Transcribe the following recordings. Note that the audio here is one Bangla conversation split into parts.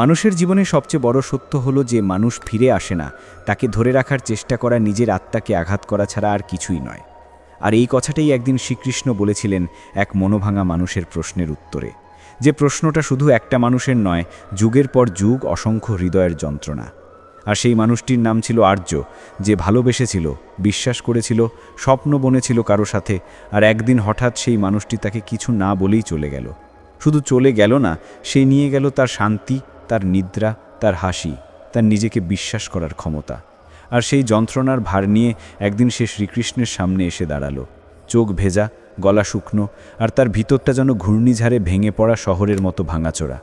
মানুষের জীবনে সবচেয়ে বড় সত্য হলো যে মানুষ ফিরে আসে না, তাকে ধরে রাখার চেষ্টা করা নিজের আত্মাকে আঘাত করা ছাড়া আর কিছুই নয়। আর এই কথাটাই একদিন শ্রীকৃষ্ণ বলেছিলেন এক মনোভাঙা মানুষের প্রশ্নের উত্তরে, যে প্রশ্নটা শুধু একটা মানুষের নয়, যুগের পর যুগ অসংখ্য হৃদয়ের যন্ত্রণা। আর সেই মানুষটির নাম ছিল আর্য, যে ভালোবেসেছিল, বিশ্বাস করেছিল, স্বপ্ন বনেছিল কারও সাথে, আর একদিন হঠাৎ সেই মানুষটি তাকে কিছু না বলেই চলে গেল। শুধু চলে গেল না, সে নিয়ে গেল তার শান্তি তার নিদ্রা, তার হাসি, তার নিজেকে বিশ্বাস করার ক্ষমতা। আর সেই যন্ত্রণার ভার নিয়ে একদিন সে শ্রীকৃষ্ণের সামনে এসে দাঁড়াল। চোখ ভেজা, গলা শুকনো, আর তার ভিতরটা যেন ঘূর্ণিঝাড়ে ভেঙে পড়া শহরের মতো ভাঙাচোরা।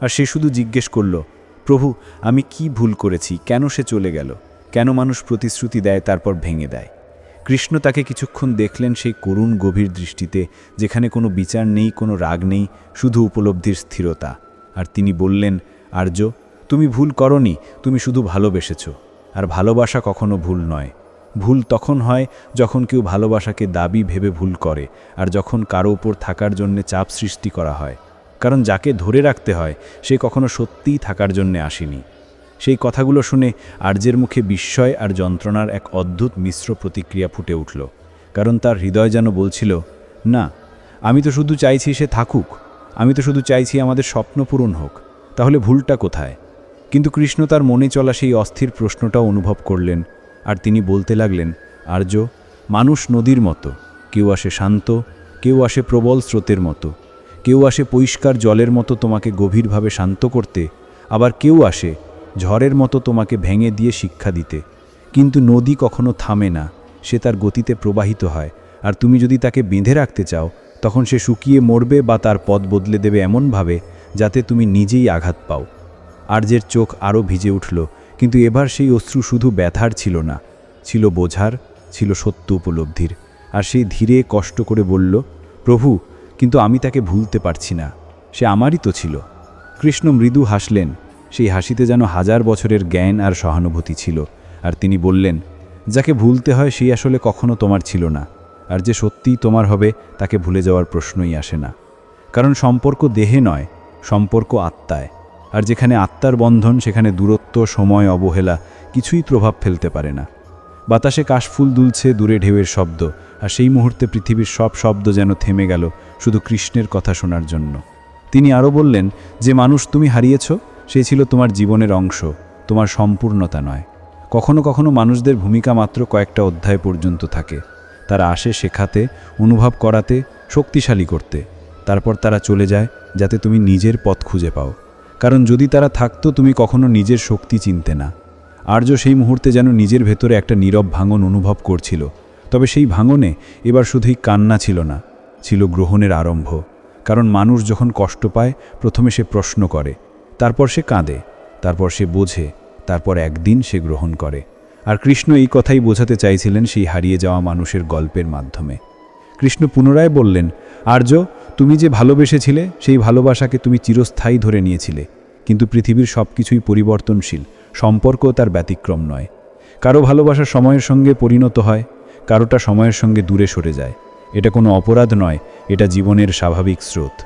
আর সে শুধু জিজ্ঞেস করল, প্রভু, আমি কি ভুল করেছি? কেন সে চলে গেল? কেন মানুষ প্রতিশ্রুতি দেয়, তারপর ভেঙে দেয়? কৃষ্ণ তাকে কিছুক্ষণ দেখলেন সেই করুণ গভীর দৃষ্টিতে, যেখানে কোনো বিচার নেই, কোনো রাগ নেই, শুধু উপলব্ধির স্থিরতা। আর তিনি বললেন আর্য, তুমি ভুল করনি, তুমি শুধু ভালোবেসেছ। আর ভালোবাসা কখনো ভুল নয়। ভুল তখন হয় যখন কেউ ভালোবাসাকে দাবি ভেবে ভুল করে, আর যখন কারও উপর থাকার জন্যে চাপ সৃষ্টি করা হয়। কারণ যাকে ধরে রাখতে হয়, সে কখনো সত্যিই থাকার জন্যে আসেনি। সেই কথাগুলো শুনে আর্যের মুখে বিস্ময় আর যন্ত্রণার এক অদ্ভুত মিশ্র প্রতিক্রিয়া ফুটে উঠল। কারণ তার হৃদয় যেন বলছিল, না, আমি তো শুধু চাইছি সে থাকুক। আমি তো শুধু চাইছি আমাদের স্বপ্ন পূরণ হোক। তাহলে ভুলটা কোথায়? কিন্তু কৃষ্ণ তার মনে চলা সেই অস্থির প্রশ্নটাও অনুভব করলেন, আর তিনি বলতে লাগলেন, আর্য, মানুষ নদীর মতো। কেউ আসে শান্ত, কেউ আসে প্রবল স্রোতের মতো। কেউ আসে পরিষ্কার জলের মতো তোমাকে গভীরভাবে শান্ত করতে, আবার কেউ আসে ঝড়ের মতো তোমাকে ভেঙে দিয়ে শিক্ষা দিতে। কিন্তু নদী কখনো থামে না, সে তার গতিতে প্রবাহিত হয়, আর তুমি যদি তাকে বেঁধে রাখতে চাও, তখন সে শুকিয়ে মরবে বা তার পথ বদলে দেবে এমনভাবে যাতে তুমি নিজেই আঘাত পাও। আর্যের চোখ আরও ভিজে উঠল, কিন্তু এবার সেই অশ্রু শুধু ব্যথার ছিল না, ছিল বোঝার, ছিল সত্য উপলব্ধির। আর সেই ধীরে কষ্ট করে বলল, প্রভু, কিন্তু আমি তাকে ভুলতে পারছি না, সে আমারই তো ছিল। কৃষ্ণ মৃদু হাসলেন, সেই হাসিতে যেন হাজার বছরের জ্ঞান আর সহানুভূতি ছিল, আর তিনি বললেন, যাকে ভুলতে হয় সেই আসলে কখনো তোমার ছিল না, আর যে সত্যিই তোমার হবে তাকে ভুলে যাওয়ার প্রশ্নই আসে না। কারণ সম্পর্ক দেহে নয় সম্পর্ক আত্মায়। আর যেখানে আত্মার বন্ধন, সেখানে দূরত্ব, সময়, অবহেলা কিছুই প্রভাব ফেলতে পারে না। বাতাসে কাশফুল দুলছে দূরে ঢেউয়ের শব্দ, আর সেই মুহূর্তে পৃথিবীর সব শব্দ যেন থেমে গেল শুধু কৃষ্ণের কথা শোনার জন্য। তিনি আরও বললেন, যে মানুষ তুমি হারিয়েছ, সে ছিল তোমার জীবনের অংশ, তোমার সম্পূর্ণতা নয়। কখনো কখনো মানুষদের ভূমিকা মাত্র কয়েকটা অধ্যায় পর্যন্ত থাকে। তারা আসে শেখাতে, অনুভব করাতে, শক্তিশালী করতে। তারপর তারা চলে যায়, যাতে তুমি নিজের পথ খুঁজে পাও। কারণ যদি তারা থাকতো, তুমি কখনো নিজের শক্তি চিনতে না। আর্য সেই মুহূর্তে যেন নিজের ভেতরে একটা নীরব ভাঙন অনুভব করছিল। তবে সেই ভাঙনে এবার শুধুই কান্না ছিল না, ছিল গ্রহণের আরম্ভ। কারণ মানুষ যখন কষ্ট পায়, প্রথমে সে প্রশ্ন করে, তারপর সে কাঁদে, তারপর সে বোঝে, তারপর একদিন সে গ্রহণ করে। আর কৃষ্ণ এই কথাই বোঝাতে চাইছিলেন সেই হারিয়ে যাওয়া মানুষের গল্পের মাধ্যমে। কৃষ্ণ পুনরায় বললেন, আর্য তুমি যে ভালোবেসেছিলে, সেই ভালোবাসাকে তুমি চিরস্থায়ী ধরে নিয়েছিলে। কিন্তু পৃথিবীর সব কিছুই পরিবর্তনশীল সম্পর্কও তার ব্যতিক্রম নয়। কারও ভালোবাসা সময়ের সঙ্গে পরিণত হয়, কারোটা সময়ের সঙ্গে দূরে সরে যায়। এটা কোনো অপরাধ নয়, এটা জীবনের স্বাভাবিক স্রোত।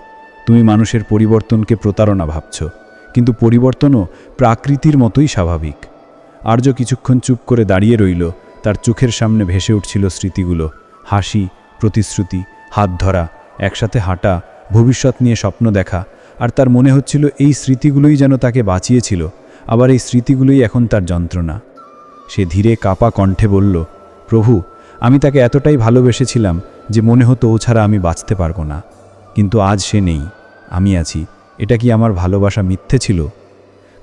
তুমি মানুষের পরিবর্তনকে প্রতারণা ভাবছ, কিন্তু পরিবর্তনও প্রাকৃতির মতোই স্বাভাবিক। আর্য কিছুক্ষণ চুপ করে দাঁড়িয়ে রইল, তার চোখের সামনে ভেসে উঠছিল স্মৃতিগুলো, হাসি, প্রতিশ্রুতি, হাত ধরা একসাথে হাঁটা, ভবিষ্যৎ নিয়ে স্বপ্ন দেখা, আর তার মনে হচ্ছিল এই স্মৃতিগুলোই যেন তাকে বাঁচিয়েছিল, আবার এই স্মৃতিগুলোই এখন তার যন্ত্রণা। সে ধীরে কাপা কণ্ঠে বলল, প্রভু, আমি তাকে এতটাই ভালোবেসেছিলাম যে মনে হতো ও ছাড়া আমি বাঁচতে পারব না। কিন্তু আজ সে নেই, আমি আছি, এটা কি আমার ভালোবাসা মিথ্যে ছিল?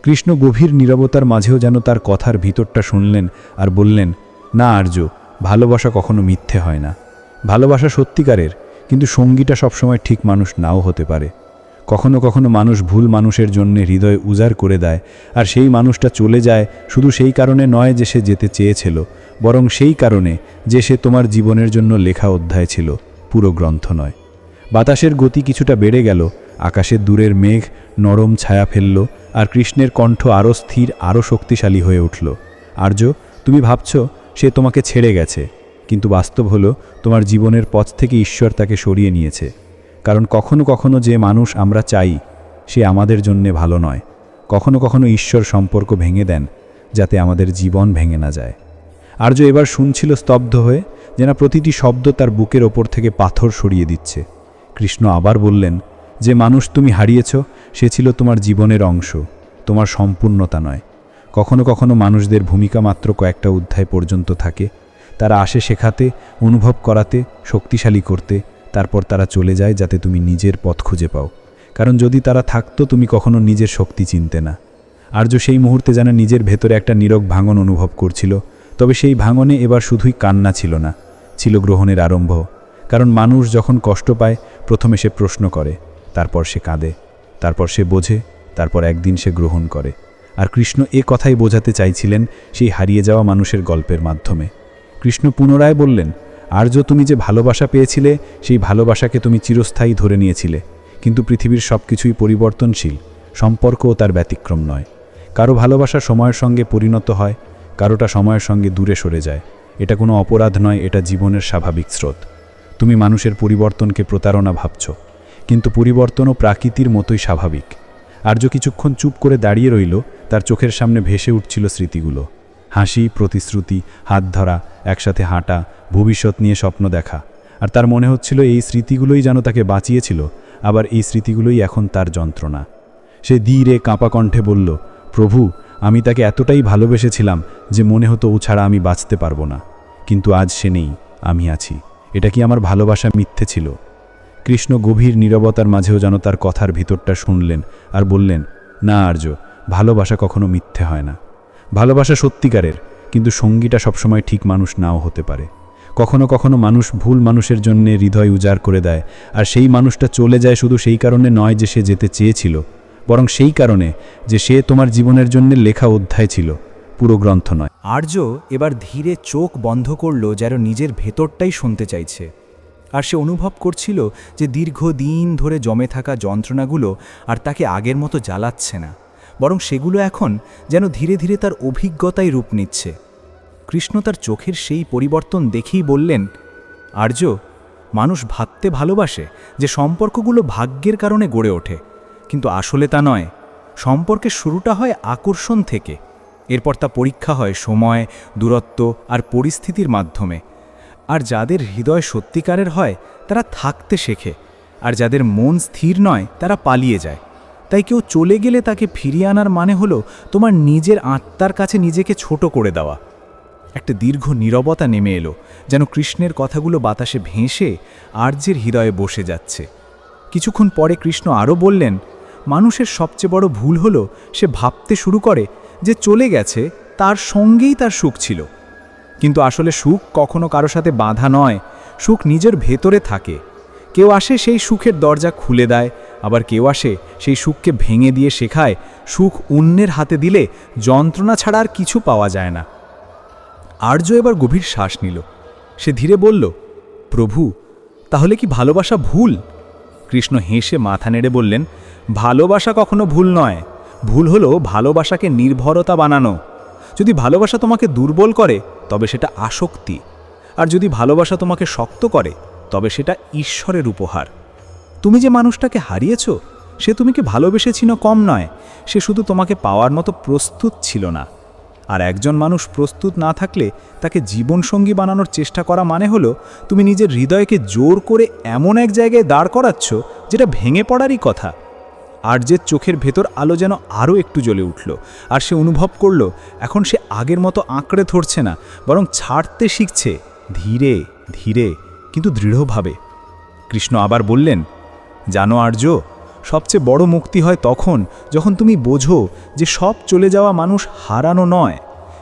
কৃষ্ণ গভীর নীরবতার মাঝেও যেন তার কথার ভিতরটা শুনলেন আর বললেন, না আর্য, ভালোবাসা কখনো মিথ্যে হয় না। ভালোবাসা সত্যিকারের কিন্তু সঙ্গীটা সবসময় ঠিক মানুষ নাও হতে পারে। কখনো কখনো মানুষ ভুল মানুষের জন্য হৃদয় উজাড় করে দেয়, আর সেই মানুষটা চলে যায় শুধু সেই কারণে নয় যে সে যেতে চেয়েছিল, বরং সেই কারণে যে সে তোমার জীবনের জন্য লেখা অধ্যায় ছিল, পুরো গ্রন্থ নয়। বাতাসের গতি কিছুটা বেড়ে গেল, আকাশের দূরের মেঘ নরম ছায়া ফেলল, আর কৃষ্ণের কণ্ঠ আরও স্থির আরও শক্তিশালী হয়ে উঠল। আর্য, তুমি ভাবছ সে তোমাকে ছেড়ে গেছে। কিন্তু বাস্তব হলো, তোমার জীবনের পথ থেকে ঈশ্বর তাকে সরিয়ে নিয়েছে। কারণ কখনো কখনো যে মানুষ আমরা চাই, সে আমাদের জন্যে ভালো নয়। কখনো কখনো ঈশ্বর সম্পর্ক ভেঙে দেন, যাতে আমাদের জীবন ভেঙে না যায়। আর্য এবার শুনছিল স্তব্ধ হয়ে যেন প্রতিটি শব্দ তার বুকের ওপর থেকে পাথর সরিয়ে দিচ্ছে। কৃষ্ণ আবার বললেন, যে মানুষ তুমি হারিয়েছ, সে ছিল তোমার জীবনের অংশ, তোমার সম্পূর্ণতা নয়। কখনো কখনো মানুষদের ভূমিকা মাত্র কয়েকটা অধ্যায় পর্যন্ত থাকে তারা আসে শেখাতে, অনুভব করাতে, শক্তিশালী করতে, তারপর তারা চলে যায় যাতে তুমি নিজের পথ খুঁজে পাও। কারণ যদি তারা থাকতো, তুমি কখনো নিজের শক্তি চিনতে না। আর্য সেই মুহূর্তে যেন নিজের ভেতরে একটা নীরব ভাঙন অনুভব করছিল, তবে সেই ভাঙনে এবার শুধুই কান্না ছিল না, ছিল গ্রহণের আরম্ভ। কারণ মানুষ যখন কষ্ট পায়, প্রথমে সে প্রশ্ন করে, তারপর সে কাঁদে, তারপর সে বোঝে, তারপর একদিন সে গ্রহণ করে। আর কৃষ্ণ এ কথাই বোঝাতে চাইছিলেন সেই হারিয়ে যাওয়া মানুষের গল্পের মাধ্যমে। কৃষ্ণ পুনরায় বললেন, আর্য তুমি যে ভালোবাসা পেয়েছিলে, সেই ভালোবাসাকে তুমি চিরস্থায়ী ধরে নিয়েছিলে। কিন্তু পৃথিবীর সব কিছুই পরিবর্তনশীল, সম্পর্কও তার ব্যতিক্রম নয়। কারও ভালোবাসা সময়ের সঙ্গে পরিণত হয়, কারোটা সময়ের সঙ্গে দূরে সরে যায়। এটা কোনো অপরাধ নয়, এটা জীবনের স্বাভাবিক স্রোত। তুমি মানুষের পরিবর্তনকে প্রতারণা ভাবছ, কিন্তু পরিবর্তনও প্রাকৃতির মতোই স্বাভাবিক। আর্য কিছুক্ষণ চুপ করে দাঁড়িয়ে রইল, তার চোখের সামনে ভেসে উঠছিল স্মৃতিগুলো। হাসি, প্রতিশ্রুতি, হাত ধরা, একসাথে হাঁটা, ভবিষ্যৎ নিয়ে স্বপ্ন দেখা। আর তার মনে হচ্ছিল এই স্মৃতিগুলোই যেন তাকে বাঁচিয়েছিল, আবার এই স্মৃতিগুলোই এখন তার যন্ত্রণা। সে ধীরে কাঁপা কণ্ঠে বলল, প্রভু, আমি তাকে এতটাই ভালোবেসেছিলাম যে মনে হতো ও ছাড়া আমি বাঁচতে পারব না। কিন্তু আজ সে নেই, আমি আছি। এটা কি আমার ভালোবাসা মিথ্যে ছিল? কৃষ্ণ গভীর নীরবতার মাঝেও যেন তার কথার ভিতরটা শুনলেন আর বললেন, না আর্য, ভালোবাসা কখনো মিথ্যে হয় না। ভালোবাসা সত্যিকারের, কিন্তু সঙ্গীটা সবসময় ঠিক মানুষ নাও হতে পারে। কখনো কখনো মানুষ ভুল মানুষের জন্যে হৃদয় উজাড় করে দেয়, আর সেই মানুষটা চলে যায় শুধু সেই কারণে নয় যে সে যেতে চেয়েছিল, বরং সেই কারণে যে সে তোমার জীবনের জন্য লেখা অধ্যায় ছিল, পুরো গ্রন্থ নয়। আর্য এবার ধীরে চোখ বন্ধ করল যেন নিজের ভেতরটাই শুনতে চাইছে, আর সে অনুভব করছিল যে দীর্ঘদিন ধরে জমে থাকা যন্ত্রণাগুলো আর তাকে আগের মতো জ্বালাচ্ছে না। বরং সেগুলো এখন যেন ধীরে ধীরে তার অভিজ্ঞতায় রূপ নিচ্ছে। কৃষ্ণ তার চোখের সেই পরিবর্তন দেখেই বললেন, আর্য, মানুষ ভাবতে ভালোবাসে যে সম্পর্কগুলো ভাগ্যের কারণে গড়ে ওঠে। কিন্তু আসলে তা নয়। সম্পর্কের শুরুটা হয় আকর্ষণ থেকে। এরপর তা পরীক্ষা হয় সময়, দূরত্ব আর পরিস্থিতির মাধ্যমে। আর যাদের হৃদয় সত্যিকারের হয়, তারা থাকতে শেখে। আর যাদের মন স্থির নয়, তারা পালিয়ে যায়। তাই কেউ চলে গেলে তাকে ফিরিয়ে আনার মানে হলো তোমার নিজের আত্মার কাছে নিজেকে ছোট করে দেওয়া। একটা দীর্ঘ নীরবতা নেমে এলো, যেন কৃষ্ণের কথাগুলো বাতাসে ভেসে আর্যের হৃদয়ে বসে যাচ্ছে। কিছুক্ষণ পরে কৃষ্ণ আরও বললেন, মানুষের সবচেয়ে বড় ভুল হলো সে ভাবতে শুরু করে যে চলে গেছে, তার সঙ্গেই তার সুখ ছিল। কিন্তু আসলে সুখ কখনো কারও সাথে বাঁধা নয়, সুখ নিজের ভেতরে থাকে। কেউ আসে সেই সুখের দরজা খুলে দেয়, আবার কেউ আসে সেই সুখকে ভেঙে দিয়ে শেখায়, সুখ অন্যের হাতে দিলে যন্ত্রণা ছাড়া আর কিছু পাওয়া যায় না। আর্য এবার গভীর শ্বাস নিল। সে ধীরে বলল, প্রভু, তাহলে কি ভালোবাসা ভুল? কৃষ্ণ হেসে মাথা নেড়ে বললেন, ভালোবাসা কখনো ভুল নয়। ভুল হলো ভালোবাসাকে নির্ভরতা বানানো। যদি ভালোবাসা তোমাকে দুর্বল করে, তবে সেটা আসক্তি। আর যদি ভালোবাসা তোমাকে শক্ত করে তবে সেটা ঈশ্বরের উপহার। তুমি যে মানুষটাকে হারিয়েছ, সে তুমি তুমিকে ভালোবেসেছিল কম নয়, সে শুধু তোমাকে পাওয়ার মতো প্রস্তুত ছিল না। আর একজন মানুষ প্রস্তুত না থাকলে তাকে জীবনসঙ্গী বানানোর চেষ্টা করা মানে হলো, তুমি নিজের হৃদয়কে জোর করে এমন এক জায়গায় দাঁড় করাচ্ছ, যেটা ভেঙে পড়ারই কথা। আর্যের চোখের ভেতর আলো যেন আরও একটু জ্বলে উঠল, আর সে অনুভব করল, এখন সে আগের মতো আঁকড়ে ধরছে না, বরং ছাড়তে শিখছে, ধীরে ধীরে। কিন্তু দৃঢ়ভাবে। কৃষ্ণ আবার বললেন, জানো আর্য, সবচেয়ে বড় মুক্তি হয় তখন যখন তুমি বোঝো যে সব চলে যাওয়া মানুষ হারানো নয়।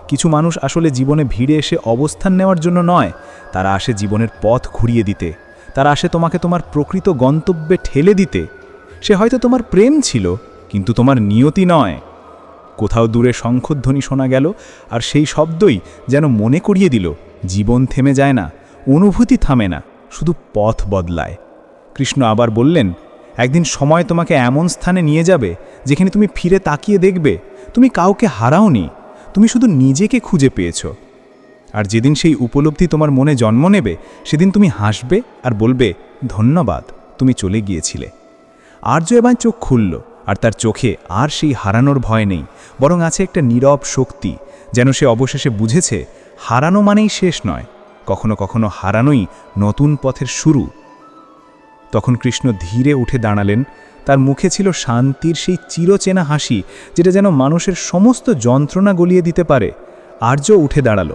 কিছু মানুষ আসলে জীবনে ভিড়ে এসে অবস্থান নেওয়ার জন্য নয়। তারা আসে জীবনের পথ ঘুরিয়ে দিতে। তারা আসে তোমাকে তোমার প্রকৃত গন্তব্যে ঠেলে দিতে। সে হয়তো তোমার প্রেম ছিল, কিন্তু তোমার নিয়তি নয়। কোথাও দূরে শঙ্খধ্বনি শোনা গেল, আর সেই শব্দই যেন মনে করিয়ে দিল, জীবন থেমে যায় না। অনুভূতি থামে না, শুধু পথ বদলায়। কৃষ্ণ আবার বললেন, একদিন সময় তোমাকে এমন স্থানে নিয়ে যাবে, যেখানে তুমি ফিরে তাকিয়ে দেখবে, তুমি কাউকে হারাওনি, তুমি শুধু নিজেকে খুঁজে পেয়েছ। আর যেদিন সেই উপলব্ধি তোমার মনে জন্ম নেবে, সেদিন তুমি হাসবে আর বলবে, ধন্যবাদ, তুমি চলে গিয়েছিলে। আর্য এবার চোখ খুলল, আর তার চোখে আর সেই হারানোর ভয় নেই, বরং আছে একটা নীরব শক্তি, যেন সে অবশেষে বুঝেছে, হারানো মানেই শেষ নয় কখনো কখনো হারানোই নতুন পথের শুরু। তখন কৃষ্ণ ধীরে উঠে দাঁড়ালেন। তার মুখে ছিল শান্তির সেই চিরচেনা হাসি, যেটা যেন মানুষের সমস্ত যন্ত্রণা গলিয়ে দিতে পারে। আর্য উঠে দাঁড়াল,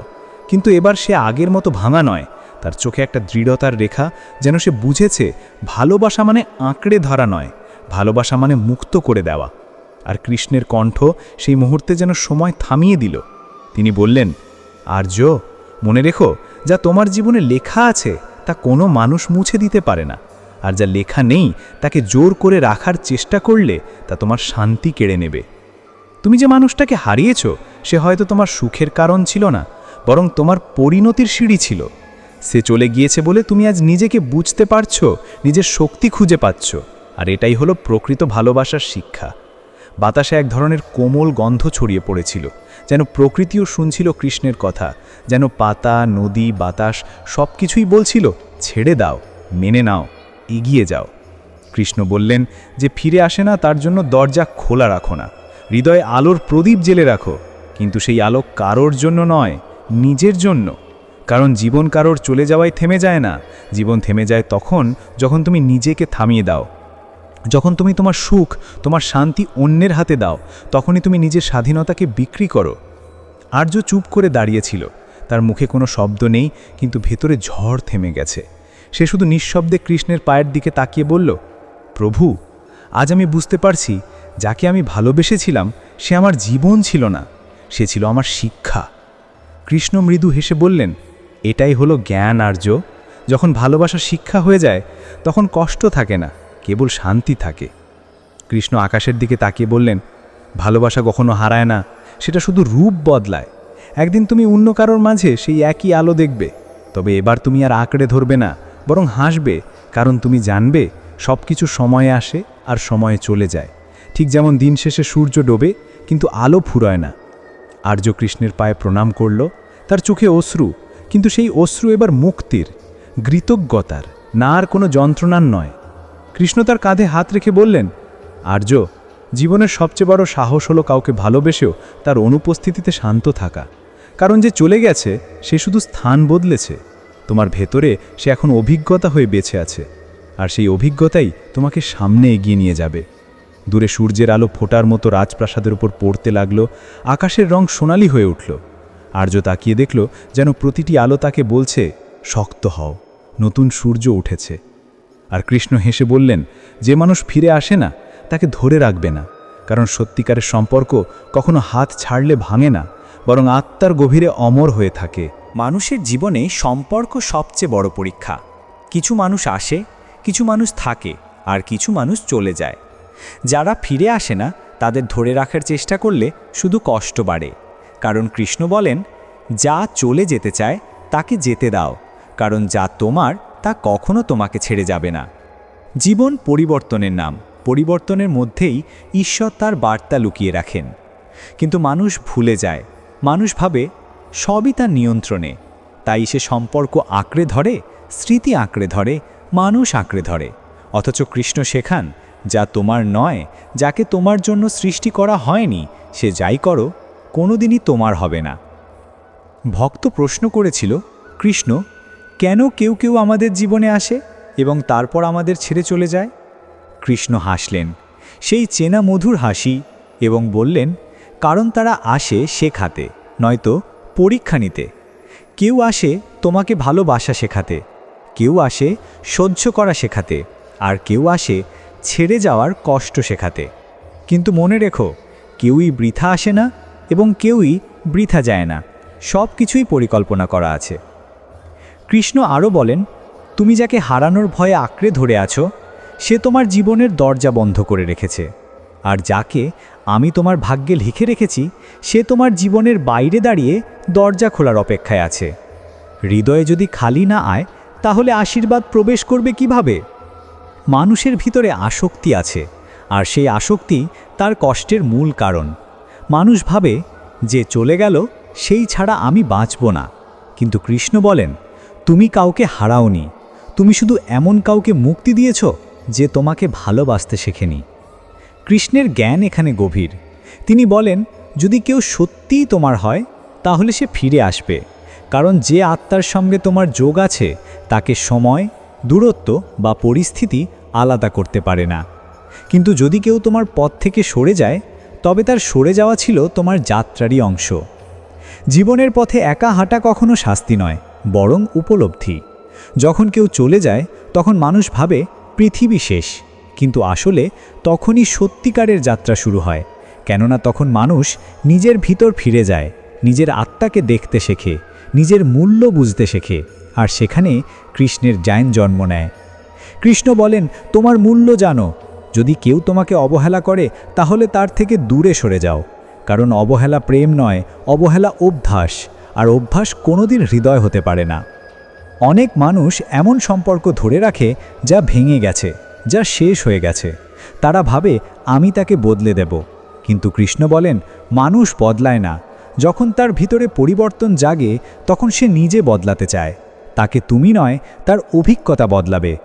কিন্তু এবার সে আগের মতো ভাঙা নয়। তার চোখে একটা দৃঢ়তার রেখা, যেন সে বুঝেছে, ভালোবাসা মানে আঁকড়ে ধরা নয়, ভালোবাসা মানে মুক্ত করে দেওয়া। আর কৃষ্ণের কণ্ঠ সেই মুহূর্তে যেন সময় থামিয়ে দিল। তিনি বললেন, আর্য, মনে রেখো যা তোমার জীবনে লেখা আছে তা কোনো মানুষ মুছে দিতে পারে না। আর যা লেখা নেই, তাকে জোর করে রাখার চেষ্টা করলে তা তোমার শান্তি কেড়ে নেবে। তুমি যে মানুষটাকে হারিয়েছ, সে হয়তো তোমার সুখের কারণ ছিল না, বরং তোমার পরিণতির সিঁড়ি ছিল। সে চলে গিয়েছে বলে তুমি আজ নিজেকে বুঝতে পারছ, নিজের শক্তি খুঁজে পাচ্ছ, আর এটাই হলো প্রকৃত ভালোবাসার শিক্ষা। বাতাসে এক ধরনের কোমল গন্ধ ছড়িয়ে পড়েছিল। যেন প্রকৃতিও শুনছিল কৃষ্ণের কথা, যেন পাতা, নদী, বাতাস সব কিছুই বলছিল, ছেড়ে দাও, মেনে নাও, এগিয়ে যাও। কৃষ্ণ বললেন, যে ফিরে আসে না, তার জন্য দরজা খোলা রাখো না। হৃদয়ে আলোর প্রদীপ জেলে রাখো, কিন্তু সেই আলো কারোর জন্য নয়, নিজের জন্য। কারণ জীবন কারোর চলে যাওয়াই থেমে যায় না। জীবন থেমে যায় তখন, যখন তুমি নিজেকে থামিয়ে দাও। যখন তুমি তোমার সুখ, তোমার শান্তি অন্যের হাতে দাও, তখনই তুমি নিজের স্বাধীনতাকে বিক্রি করো। আর্য চুপ করে দাঁড়িয়েছিল। তার মুখে কোনো শব্দ নেই, কিন্তু ভেতরে ঝড় থেমে গেছে। সে শুধু নিঃশব্দে কৃষ্ণের পায়ের দিকে তাকিয়ে বলল, প্রভু, আজ আমি বুঝতে পারছি, যাকে আমি ভালোবেসেছিলাম, সে আমার জীবন ছিল না। সে ছিল আমার শিক্ষা। কৃষ্ণ মৃদু হেসে বললেন, এটাই হলো জ্ঞান, আর্য। যখন ভালোবাসা শিক্ষা হয়ে যায়, তখন কষ্ট থাকে না। কেবল শান্তি থাকে। কৃষ্ণ আকাশের দিকে তাকিয়ে বললেন, ভালোবাসা কখনো হারায় না, সেটা শুধু রূপ বদলায়। একদিন তুমি অন্য কারোর মাঝে সেই একই আলো দেখবে, তবে এবার তুমি আর আঁকড়ে ধরবে না, বরং হাসবে, কারণ তুমি জানবে সব কিছু সময়ে আসে আর সময়ে চলে যায়। ঠিক যেমন দিন শেষে সূর্য ডোবে, কিন্তু আলো ফুরয় না। আর্য কৃষ্ণের পায়ে প্রণাম করল, তার চোখে অশ্রু, কিন্তু সেই অশ্রু এবার মুক্তির কৃতজ্ঞতার না আর কোনো যন্ত্রণার নয়। কৃষ্ণ তার কাঁধে হাত রেখে বললেন, আর্য, জীবনের সবচেয়ে বড় সাহস হলো কাউকে ভালোবেসেও তার অনুপস্থিতিতে শান্ত থাকা। কারণ যে চলে গেছে, সে শুধু স্থান বদলেছে। তোমার ভেতরে সে এখন অভিজ্ঞতা হয়ে বেঁচে আছে। আর সেই অভিজ্ঞতাই তোমাকে সামনে এগিয়ে নিয়ে যাবে। দূরে সূর্যের আলো ফোটার মতো রাজপ্রাসাদের উপর পড়তে লাগল, আকাশের রং সোনালি হয়ে উঠল। আর্য তাকিয়ে দেখল যেন প্রতিটি আলো তাকে বলছে, শক্ত হও, নতুন সূর্য উঠেছে। আর কৃষ্ণ হেসে বললেন, যে মানুষ ফিরে আসে না, তাকে ধরে রাখবে না। কারণ সত্যিকারের সম্পর্ক কখনো হাত ছাড়লে ভাঙে না, বরং আত্মার গভীরে অমর হয়ে থাকে। মানুষের জীবনে সম্পর্ক সবচেয়ে বড় পরীক্ষা। কিছু মানুষ আসে, কিছু মানুষ থাকে, আর কিছু মানুষ চলে যায়। যারা ফিরে আসে না, তাদের ধরে রাখার চেষ্টা করলে শুধু কষ্ট বাড়ে। কারণ কৃষ্ণ বলেন, যা চলে যেতে চায়, তাকে যেতে দাও। কারণ যা তোমার তা কখনো তোমাকে ছেড়ে যাবে না। জীবন পরিবর্তনের নাম, পরিবর্তনের মধ্যেই ঈশ্বর তার বার্তা লুকিয়ে রাখেন। কিন্তু মানুষ ভুলে যায়, মানুষ ভাবে সবই তার নিয়ন্ত্রণে। তাই সে সম্পর্ক আঁকড়ে ধরে, স্মৃতি আঁকড়ে ধরে, মানুষ আঁকড়ে ধরে। অথচ কৃষ্ণ শেখান, যা তোমার নয়, যাকে তোমার জন্য সৃষ্টি করা হয়নি, সে যাই করো, কোনোদিনই তোমার হবে না। ভক্ত প্রশ্ন করেছিল, কৃষ্ণ কেন কেউ কেউ আমাদের জীবনে আসে এবং তারপর আমাদের ছেড়ে চলে যায়? কৃষ্ণ হাসলেন। সেই চেনা মধুর হাসি এবং বললেন, কারণ তারা আসে শেখাতে, নয়তো পরীক্ষা নিতে। কেউ আসে তোমাকে ভালোবাসা শেখাতে, কেউ আসে সহ্য করা শেখাতে, আর কেউ আসে ছেড়ে যাওয়ার কষ্ট শেখাতে। কিন্তু মনে রেখো, কেউই বৃথা আসে না এবং কেউই বৃথা যায় না। সব কিছুই পরিকল্পনা করা আছে। কৃষ্ণ আরও বলেন, তুমি যাকে হারানোর ভয়ে আঁকড়ে ধরে আছো, সে তোমার জীবনের দরজা বন্ধ করে রেখেছে। আর যাকে আমি তোমার ভাগ্যে লিখে রেখেছি, সে তোমার জীবনের বাইরে দাঁড়িয়ে দরজা খোলার অপেক্ষায় আছে। হৃদয়ে যদি খালি না আয়, তাহলে আশীর্বাদ প্রবেশ করবে কীভাবে? মানুষের ভিতরে আসক্তি আছে, আর সেই আসক্তি তার কষ্টের মূল কারণ। মানুষ ভাবে, যে চলে গেল, সেই ছাড়া আমি বাঁচব না। কিন্তু কৃষ্ণ বলেন তুমি কাউকে হারাওনি। তুমি শুধু এমন কাউকে মুক্তি দিয়েছ যে তোমাকে ভালোবাসতে শেখেনি। কৃষ্ণের জ্ঞান এখানে গভীর। তিনি বলেন, যদি কেউ সত্যিই তোমার হয়, তাহলে সে ফিরে আসবে। কারণ যে আত্মার সঙ্গে তোমার যোগ আছে, তাকে সময়, দূরত্ব বা পরিস্থিতি আলাদা করতে পারে না। কিন্তু যদি কেউ তোমার পথ থেকে সরে যায়, তবে তার সরে যাওয়া ছিল তোমার যাত্রারই অংশ। জীবনের পথে একা হাঁটা কখনো শাস্তি নয়। বরং উপলব্ধি। যখন কেউ চলে যায়, তখন মানুষ ভাবে পৃথিবী শেষ। কিন্তু আসলে তখনই সত্যিকারের যাত্রা শুরু হয়। কেননা তখন মানুষ নিজের ভিতর ফিরে যায়, নিজের আত্মাকে দেখতে শেখে, নিজের মূল্য বুঝতে শেখে, আর সেখানে কৃষ্ণের জায়ন জন্ম নেয়। কৃষ্ণ বলেন, তোমার মূল্য জানো। যদি কেউ তোমাকে অবহেলা করে, তাহলে তার থেকে দূরে সরে যাও। কারণ অবহেলা প্রেম নয়, অবহেলা অভ্যাস। আর অভ্যাস কোনোদিন হৃদয় হতে পারে না। অনেক মানুষ এমন সম্পর্ক ধরে রাখে যা ভেঙে গেছে, যা শেষ হয়ে গেছে। তারা ভাবে, আমি তাকে বদলে দেব। কিন্তু কৃষ্ণ বলেন, মানুষ বদলায় না। যখন তার ভিতরে পরিবর্তন জাগে, তখন সে নিজে বদলাতে চায়। তাকে তুমি নয়, তার অভিজ্ঞতা বদলাবে।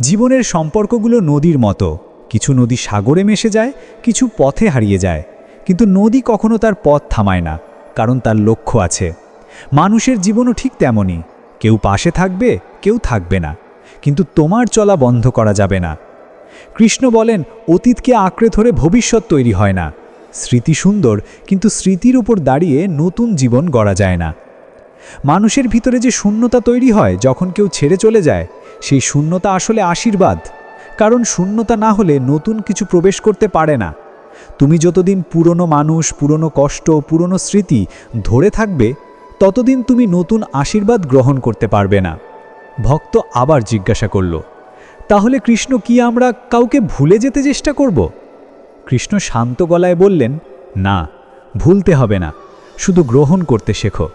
জীবনের সম্পর্কগুলো নদীর মতো। কিছু নদী সাগরে মেশে যায়, কিছু পথে হারিয়ে যায়। কিন্তু নদী কখনো তার পথ থামায় না, কারণ তার লক্ষ্য আছে। মানুষের জীবনও ঠিক তেমনই। কেউ পাশে থাকবে, কেউ থাকবে না। কিন্তু তোমার চলা বন্ধ করা যাবে না। কৃষ্ণ বলেন, অতীতকে আঁকড়ে ধরে ভবিষ্যৎ তৈরি হয় না। স্মৃতি সুন্দর, কিন্তু স্মৃতির উপর দাঁড়িয়ে নতুন জীবন গড়া যায় না। মানুষের ভিতরে যে শূন্যতা তৈরি হয়, যখন কেউ ছেড়ে চলে যায়, সেই শূন্যতা আসলে আশীর্বাদ। কারণ শূন্যতা না হলে নতুন কিছু প্রবেশ করতে পারে না। তুমি যতদিন পুরনো মানুষ, পুরনো কষ্ট, পুরনো স্মৃতি ধরে থাকবে ততদিন তুমি নতুন আশীর্বাদ গ্রহণ করতে পারবে না। ভক্ত আবার জিজ্ঞাসা করল, তাহলে কৃষ্ণ কি আমরা কাউকে ভুলে যেতে চেষ্টা করব? কৃষ্ণ শান্ত গলায় বললেন, না, ভুলতে হবে না। শুধু গ্রহণ করতে শেখো।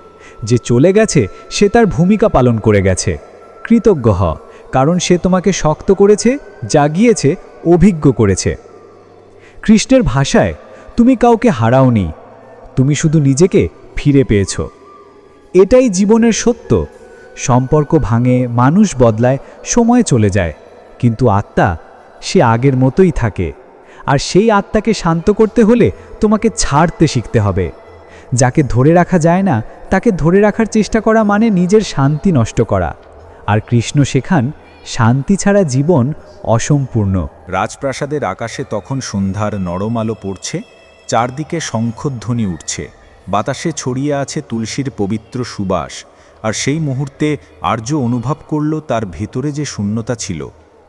যে চলে গেছে, সে তার ভূমিকা পালন করে গেছে। কৃতজ্ঞ হ, কারণ সে তোমাকে শক্ত করেছে, জাগিয়েছে, অভিজ্ঞ করেছে। কৃষ্ণের ভাষায়, তুমি কাউকে হারাওনি। তুমি শুধু নিজেকে ফিরে পেয়েছ। এটাই জীবনের সত্য। সম্পর্ক ভাঙে, মানুষ বদলায়, সময় চলে যায়। কিন্তু আত্মা, সে আগের মতোই থাকে। আর সেই আত্মাকে শান্ত করতে হলে তোমাকে ছাড়তে শিখতে হবে। যাকে ধরে রাখা যায় না, তাকে ধরে রাখার চেষ্টা করা মানে নিজের শান্তি নষ্ট করা। আর কৃষ্ণ শেখান শান্তি ছাড়া জীবন অসম্পূর্ণ। রাজপ্রাসাদের আকাশে তখন সন্ধ্যার নরম আলো পড়ছে, চারদিকে শঙ্খধ্বনি উঠছে। বাতাসে ছড়িয়ে আছে তুলসীর পবিত্র সুবাস, আর সেই মুহূর্তে আর্য অনুভব করল তার ভেতরে যে শূন্যতা ছিল,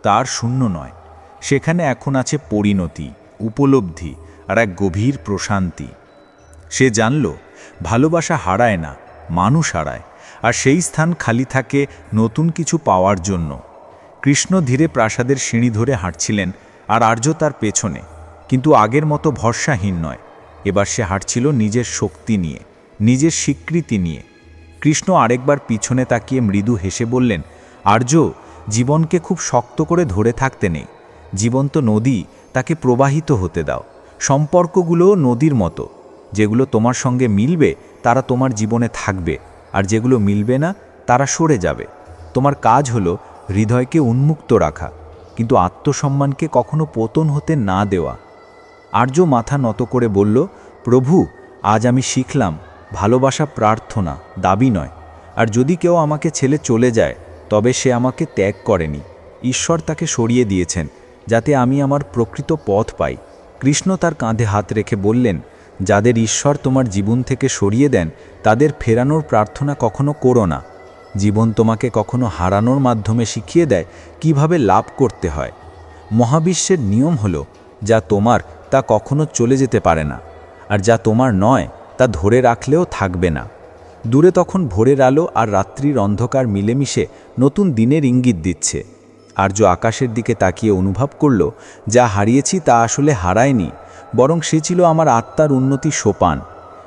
তার শূন্য নয়। সেখানে এখন আছে পরিণতি, উপলব্ধি, আর এক গভীর প্রশান্তি। সে জানল, ভালোবাসা হারায় না, মানুষ হারায়, আর সেই স্থান খালি থাকে নতুন কিছু পাওয়ার জন্য। কৃষ্ণ ধীরে প্রাসাদের সিঁড়ি ধরে হাঁটছিলেন, আর আর্য তার পেছনে, কিন্তু আগের মতো ভরসাহীন নয়। এবার সে হাঁটছিল নিজের শক্তি নিয়ে, নিজের স্বীকৃতি নিয়ে। কৃষ্ণ আরেকবার পিছনে তাকিয়ে মৃদু হেসে বললেন, আর্য, জীবনকে খুব শক্ত করে ধরে থাকতে নেই। জীবন্ত নদী তাকে প্রবাহিত হতে দাও। সম্পর্কগুলো নদীর মতো। যেগুলো তোমার সঙ্গে মিলবে, তারা তোমার জীবনে থাকবে। আর যেগুলো মিলবে না, তারা সরে যাবে। তোমার কাজ হলো হৃদয়কে উন্মুক্ত রাখা। কিন্তু আত্মসম্মানকে কখনো পতন হতে না দেওয়া। আর্য মাথা নত করে বলল, প্রভু, আজ আমি শিখলাম, ভালোবাসা প্রার্থনা, দাবি নয়। আর যদি কেউ আমাকে ছেলে চলে যায়, তবে সে আমাকে ত্যাগ করেনি। ঈশ্বর তাকে সরিয়ে দিয়েছেন, যাতে আমি আমার প্রকৃত পথ পাই। কৃষ্ণ তার কাঁধে হাত রেখে বললেন, যাদের ঈশ্বর তোমার জীবন থেকে সরিয়ে দেন, তাদের ফেরানোর প্রার্থনা কখনো করো না। জীবন তোমাকে কখনো হারানোর মাধ্যমে শিখিয়ে দেয় কীভাবে লাভ করতে হয়। মহাবিশ্বের নিয়ম হলো, যা তোমার তা কখনো চলে যেতে পারে না, আর যা তোমার নয় তা ধরে রাখলেও থাকবে না। দূরে তখন ভোরের আলো আর রাত্রির অন্ধকার মিলেমিশে নতুন দিনের ইঙ্গিত দিচ্ছে। আর্য আকাশের দিকে তাকিয়ে অনুভব করল, যা হারিয়েছি তা আসলে হারায়নি, বরং সে ছিল আমার আত্মার উন্নতি সোপান।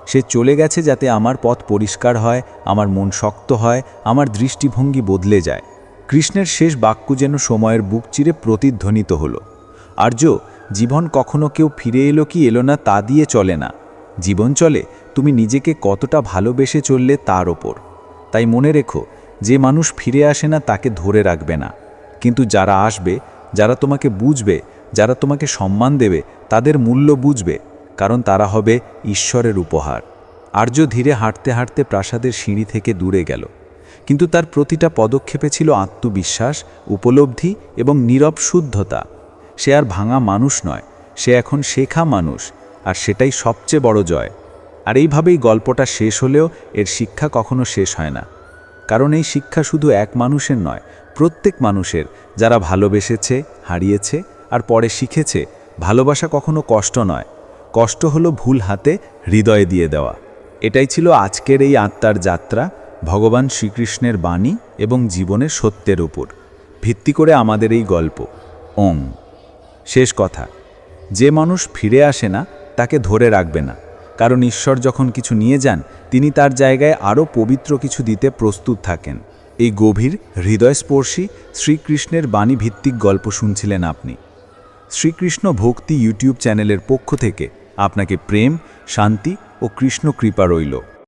সে চলে গেছে যাতে আমার পথ পরিষ্কার হয়, আমার মন শক্ত হয়, আমার দৃষ্টিভঙ্গি বদলে যায়। কৃষ্ণের শেষ বাক্য যেন সময়ের বুক চিরে প্রতিধ্বনিত হলো। আর্য জীবন কখনো কেউ ফিরে এলো কি এলো না তা দিয়ে চলে না। জীবন চলে, তুমি নিজেকে কতটা ভালোবেসে চললে তার ওপর। তাই মনে রেখো, যে মানুষ ফিরে আসে না তাকে ধরে রাখবে না। কিন্তু যারা আসবে, যারা তোমাকে বুঝবে, যারা তোমাকে সম্মান দেবে, তাদের মূল্য বুঝবে, কারণ তারা হবে ঈশ্বরের উপহার। আর্য ধীরে হাঁটতে হাঁটতে প্রাসাদের সিঁড়ি থেকে দূরে গেল। কিন্তু তার প্রতিটা পদক্ষেপে ছিল আত্মবিশ্বাস, উপলব্ধি এবং নীরব শুদ্ধতা। সে আর ভাঙা মানুষ নয়, সে এখন শেখা মানুষ, আর সেটাই সবচেয়ে বড় জয়। আর এইভাবেই গল্পটা শেষ হলেও এর শিক্ষা কখনো শেষ হয় না। কারণ এই শিক্ষা শুধু এক মানুষের নয়, প্রত্যেক মানুষের, যারা ভালোবেসেছে, হারিয়েছে, আর পরে শিখেছে, ভালোবাসা কখনো কষ্ট নয়। কষ্ট হলো ভুল হাতে হৃদয়ে দিয়ে দেওয়া। এটাই ছিল আজকের এই আত্মার যাত্রা, ভগবান শ্রীকৃষ্ণের বাণী এবং জীবনের সত্যের উপর। ভিত্তি করে আমাদের এই গল্প। ওং শেষ কথা, যে মানুষ ফিরে আসে না, তাকে ধরে রাখবে না। কারণ ঈশ্বর যখন কিছু নিয়ে যান, তিনি তার জায়গায় আরও পবিত্র কিছু দিতে প্রস্তুত থাকেন। এই গভীর, হৃদয়স্পর্শী, শ্রীকৃষ্ণের বাণী ভিত্তিক গল্প শুনছিলেন আপনি। শ্রীকৃষ্ণ ভক্তি ইউটিউব চ্যানেলের পক্ষ থেকে আপনাকে প্রেম, শান্তি ও কৃষ্ণ কৃপা রইল।